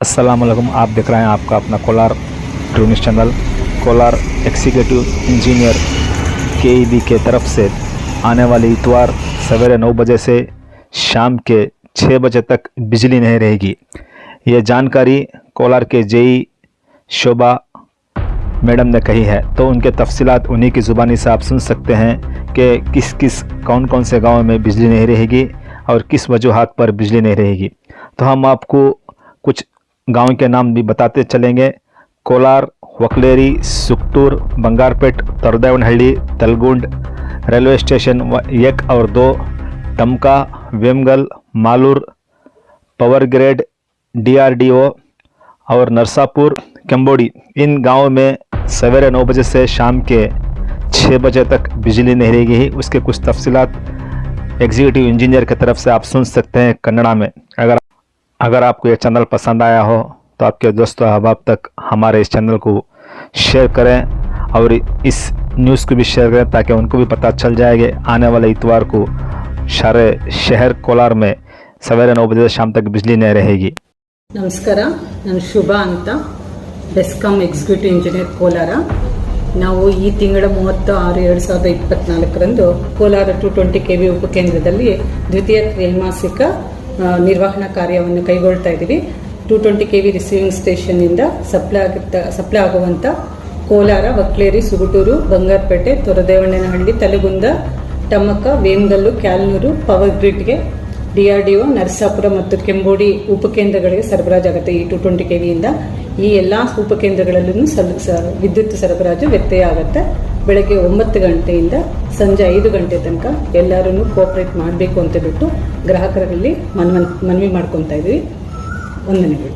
वालेकुम आप देख रहे हैं आपका अपना Kolar true news channel Kolar executive engineer के बी के तरफ़ से आने वाले इतवार सवेरे नौ बजे से शाम के छः बजे तक बिजली नहीं रहेगी। ये जानकारी कोलार के जेई शोभा मैडम ने कही है। तो उनके तफसीलात, उन्हीं की ज़ुबानी से आप सुन सकते हैं कि किस किस कौन कौन से गाँव में बिजली नहीं रहेगी और किस वजूहत पर बिजली नहीं रहेगी। तो हम आपको कुछ गाँव के नाम भी बताते चलेंगे। कोलार वकलेरी सुक्टूर बंगारपेट तरदेवनहಳ್ಳಿ तलगुंड, रेलवे स्टेशन एक और दो, Tamaka, Vemgal, Malur, power grid, DRDO और नरसापुर कंबोड़ी इन गाँव में सवेरे नौ बजे से शाम के छः बजे तक बिजली नहीं रहेगी उसके कुछ तफसीलात एग्जीक्यूटिव इंजीनियर की तरफ़ से आप सुन सकते हैं कन्नड़ा में। अगर अगर आपको ये चैनल पसंद आया हो तो आपके दोस्तों अहबाब तक हमारे इस चैनल को शेयर करें और इस न्यूज़ को भी शेयर करें ताकि उनको भी पता चल जाएगा आने वाले इतवार को सारे शहर कोलार में सवेरे नौ बजे से शाम तक बिजली नहीं रहेगी ನಮಸ್ಕಾರ ನಾನು ಶುಭ ಅಂತ ಬೆಸ್ಕಾಮ್ ಎಕ್ಸಿಕ್ಯೂಟಿವ್ ಇಂಜಿನಿಯರ್ ಕೋಲಾರ ನಾವು ಈ ತಿಂಗಳ ಮೂವತ್ತು ಆರು ಎರಡು ಸಾವಿರದ ಇಪ್ಪತ್ನಾಲ್ಕರಂದು Kolar two twenty K V ಉಪಕೇಂದ್ರದಲ್ಲಿ ದ್ವಿತೀಯ ತ್ರೈಮಾಸಿಕ ಆ, ನಿರ್ವಹಣಾ ಕಾರ್ಯವನ್ನು ಕೈಗೊಳ್ತಾ ಇದ್ದೀವಿ. Two twenty K V receiving ಸ್ಟೇಷನ್ನಿಂದ supply ಆಗುತ್ತಾ ಸಪ್ಲೈ ಆಗುವಂಥ ಕೋಲಾರ, ವಕ್ಲೇರಿ, ಸುಗುಟೂರು, ಬಂಗಾರಪೇಟೆ, ತೊರದೇವಣ್ಣನಹಳ್ಳಿ, ತಲಗುಂದ, ಟಮಕ, ವೇಮಗಲ್ಲು, ಕ್ಯಾಲ್ನೂರು ಪವರ್ ಗ್ರಿಡ್ಗೆ ಒ ನರಸಾಪುರ ಮತ್ತು ಕೆಂಬೋಡಿ ಉಪಕೇಂದ್ರಗಳಿಗೆ ಸರಬರಾಜಾಗುತ್ತೆ ಈ ಟು ಟ್ವೆಂಟಿ ಕೆ ವಿಯಿಂದ ಈ ಎಲ್ಲ ಉಪಕೇಂದ್ರಗಳಲ್ಲೂ ಸಲ್ ವಿದ್ಯುತ್ ಸರಬರಾಜು ವ್ಯತ್ಯಯ ಆಗುತ್ತೆ. ಬೆಳಗ್ಗೆ ಒಂಬತ್ತು ಗಂಟೆಯಿಂದ ಸಂಜೆ ಐದು ಗಂಟೆ ತನಕ ಎಲ್ಲರೂ ಕೋಪರೇಟ್ ಮಾಡಬೇಕು ಅಂತ ಬಿಟ್ಟು ಗ್ರಾಹಕರಲ್ಲಿ ಮನವಿ ಮನವಿ ಮಾಡ್ಕೊತಾ ಇದ್ದೀವಿ ವಂದನೆಗಳು.